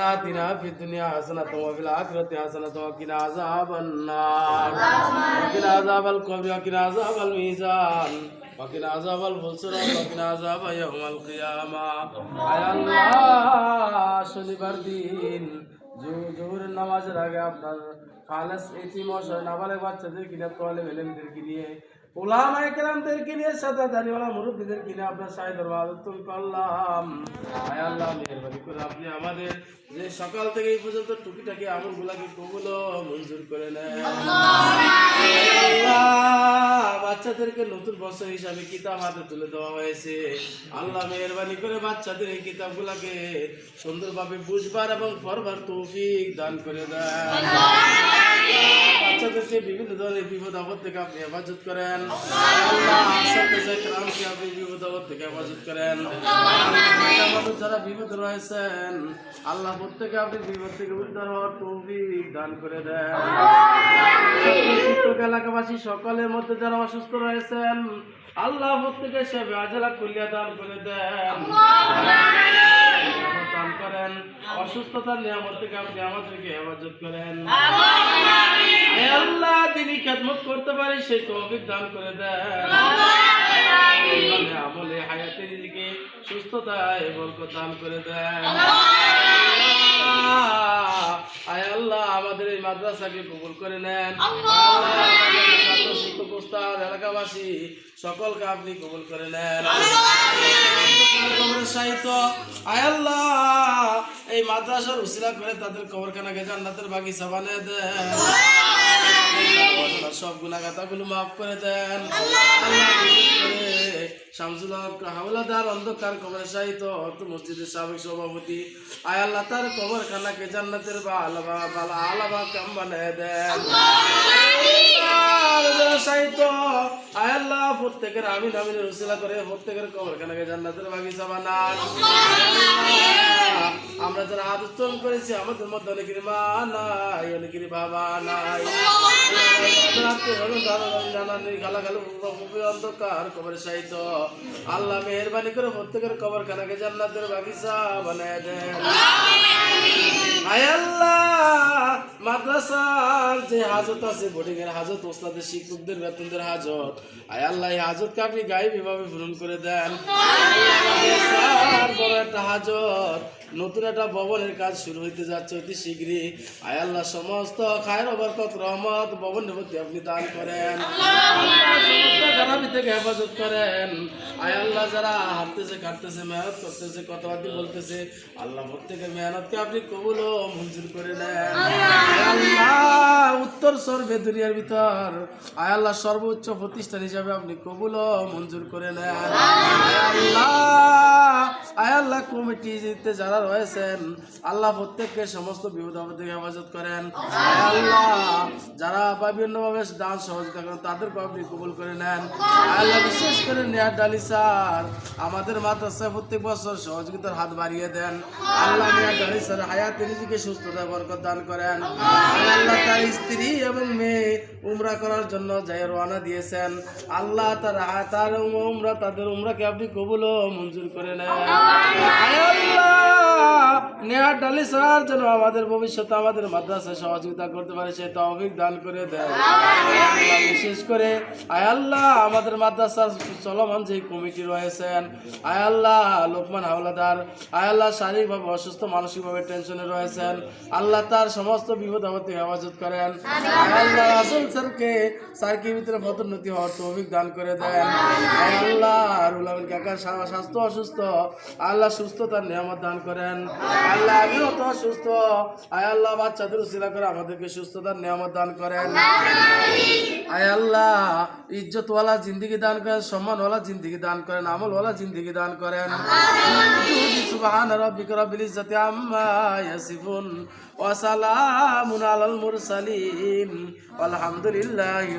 ربنا آتنا في الدنيا حسنة وفي الآخرة حسنة وقنا عذاب النار وقنا عذاب القبر وقنا عذاب الميزان وقنا عذاب الفسرة وقنا عذاب يوم القيامة আয় আল্লাহ শনিবার দিন জো- জোহরের নামাজের আগে আপনার খালেস এটি মশাই নাবালে বাচ্চাদের কিনে তোয়ালে মেলেমদেরকে নিয়ে ওলামায়ে কেরামদেরকে নিয়ে সাদা দাঁড়িওয়ালা মুরব্বীদেরকে নিয়ে আপনার সাহেব দরবার তুমি করলাম। আয় আল্লাহ মেহরবানি করে আপনি আমাদের যে সকাল থেকে এই পর্যন্ত টুকিটাকি আমলগুলাকে কবুল মঞ্জুর করে আল্লাহ, বাচ্চাদেরকে নতুন বছর হিসাবে কিতাব হাতে তুলে দেওয়া হয়েছে। আল্লাহ মেহরবানি করে বাচ্চাদের এই কিতাবগুলাকে সুন্দরভাবে বুঝবার এবং পড়বার তৌফিক দান করে দেন। বাচ্চাদেরকে বিভিন্ন ধরনের বিপদ আপদ থেকে আপনি হেফাজত করেন। আপনি বিপদ আপদ থেকে হেফাজত করেন যারা বিপদ রয়েছেন, আল্লাহ প্রত্যেকে আপনি বিপদ থেকে উদ্ধার হওয়ার তৌফিক দান করে দেন। এলাকাবাসী, সকলের মধ্যে যারা অসুস্থ রয়েছেন আল্লাহ প্রত্যেকে সেবে আজলা কুলিয়া দান করে দেন। দান করেন, অসুস্থতার নিয়ামত থেকে আপনি আমাদেরকে হেফাজত করেন। আল্লাহ তিনি খেদমত করতে পারি সেই তৌফিক দান করে দেন। আমলে হায়াতের দিকে, সুস্থতায় বরকত দান করে দেন। আয় আল্লাহ, আমাদের এই মাদ্রাসাকে কবুল করে নেন। এলাকাবাসী সকলকে আপনি কবুল করে নেন। সাহিত্য এই মাদ্রাসার উসিলা করে তাদের কবরখানা কবরখানাকে জান্নাতের বাকি সাবানে দেন। সব গুণাগাতাগুলো মাফ করে দেন। আল্লাহ হাওলাদার অন্ধকার সাহিত্য অর্থ মসজিদের সাবেক সভাপতি। আয় তার কবরখানাকে জান্নাতের বালা বালা আলাবা দেন সাহিত্য আয় প্রত্যেকের আমিন, আমিনের উসিলা করে প্রত্যেকের কবরখানাকে জান্নাতের বাগিচা বানান আমরা যারা আদর্শন করেছি, আমাদের মধ্যে অনেকের মা নাই অনেকের বাবা নাই। হাজত হাজত শিক্ষকদের, বেতনদের হাজত। আয় আল্লাহ, এই হাজতকে আপনি গাইব ভাবে পূরণ করে দেন। হাজত। নতুন একটা ভবনের কাজ শুরু হইতে যাচ্ছে অতি শীঘ্রই। আয় আল্লাহ, সমস্ত খায়ের বরকত রহমত, ভবনের প্রতি আপনি দান করেন। খারাপি থেকে হেফাজত করেন আয় আল্লাহ যারা হাঁটতেছে কাটতেছে মেহনত করতেছে কথাবার্তি বলতেছে আল্লাহ প্রত্যেকের মেহনতকে আপনি কবুল ও মঞ্জুর করে নেন। আল্লাহ উত্তর সর্বে দুনিয়ার ভিতর। আয় আল্লাহ সর্বোচ্চ প্রতিষ্ঠান হিসাবে আপনি কবুল ও মঞ্জুর করে নেন। আল্লাহ। কমিটিতে যারা রয়েছেন আল্লাহ প্রত্যেককে সমস্ত বিপদ আপদ থেকে হেফাজত করেন। আল্লাহ। যারা বিভিন্ন ভাবে দান সহযোগিতা করেন তাদেরকে আপনি কবুল করে নেন। আল্লাহ বিশেষ করে নেয়ার ডালি স্যার আমাদের মাদ্রাসায় প্রত্যেক বছর সহযোগিতার হাত বাড়িয়ে দেন। আল্লাহ নেয়ার ডালি স্যার হায়াত নিজেকে সুস্থতা বরকত দান করেন। আল্লাহ তার স্ত্রী এবং মেয়ে উমরা করার জন্য যাই রওনা দিয়েছেন। আল্লাহ তার তার উমরা তাদের উমরাকে আপনি কবুল মঞ্জুর করে নেন। আল্লাহ নেহার ডালি স্যার যেন আমাদের ভবিষ্যতে আমাদের মাদ্রাসায় সহযোগিতা করতে পারে সে তৌফিক দান করে দেয়। বিশেষ করে, আয় আল্লাহ, আমাদের মাদ্রাসার চলমান যে কমিটি রয়েছেন, আয় আল্লাহ, লোকমান হাওলাদার, আয় আল্লাহ, শারীরিকভাবে অসুস্থ, মানসিকভাবে টেনশনে রয়েছেন, আল্লাহ তার সমস্ত বিপদ থেকে হেফাজত করেন। আয় আল্লাহ, রাসুল স্যারকে স্যারকে ভিতরে পদোন্নতি হওয়ার তৌফিক দান করে দেন। আয় আল্লাহ রুল আমিন কাকার স্বাস্থ্য অসুস্থ, আল্লাহ সুস্থতার নিয়ামত দান করেন। আল্লাহ আমিও তো অসুস্থ আয় আল্লাহ বাচ্চাদের উসিলা করে আমাদেরকে সুস্থতার নিয়ামত দান করেন। আয় আল্লাহ, ইজ্জতওয়ালা জিন্দিগি দান করেন, সম্মানওয়ালা জিন্দিগি দান করেন, আমলওয়ালা জিন্দিগি দান করেন। আলহামদুলিল্লাহি